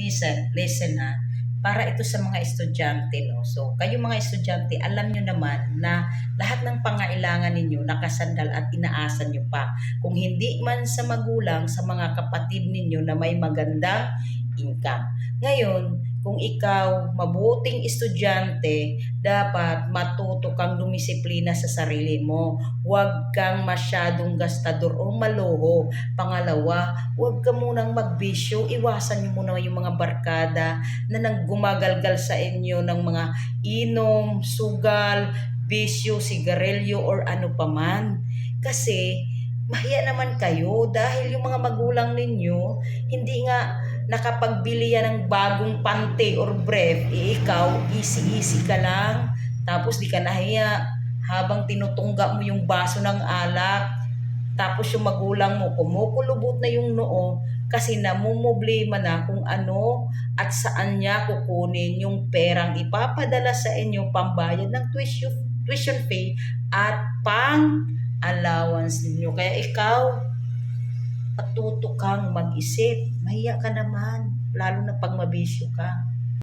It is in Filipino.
listen, listen ha, para ito sa mga estudyante, no? So, kayo mga estudyante, alam nyo naman na lahat ng pangailangan ninyo nakasandal at inaasan nyo pa. Kung hindi man sa magulang, sa mga kapatid ninyo na may magandang income. Ngayon, kung ikaw mabuting estudyante, dapat matuto kang dumisiplina sa sarili mo. Huwag kang masyadong gastador o maloho. Pangalawa, huwag ka munang magbisyo. Iwasan niyo muna yung mga barkada na nang gumagalgal sa inyo ng mga inom, sugal, bisyo, sigarilyo, or ano paman. Kasi, mahiya naman kayo dahil yung mga magulang ninyo, hindi nga nakapagbili yan ng bagong pante or brief, eh ikaw, easy-easy ka lang. Tapos di ka nahiya habang tinutungga mo yung baso ng alak. Tapos yung magulang mo, kumukulubot na yung noo kasi namumblema na kung ano at saan niya kukunin yung perang ipapadala sa inyo pambayad ng tuition, tuition fee at pang allowance ninyo. Kaya ikaw, patuto kang mag-isip. Mahiya ka naman, lalo na pag mabisyo ka.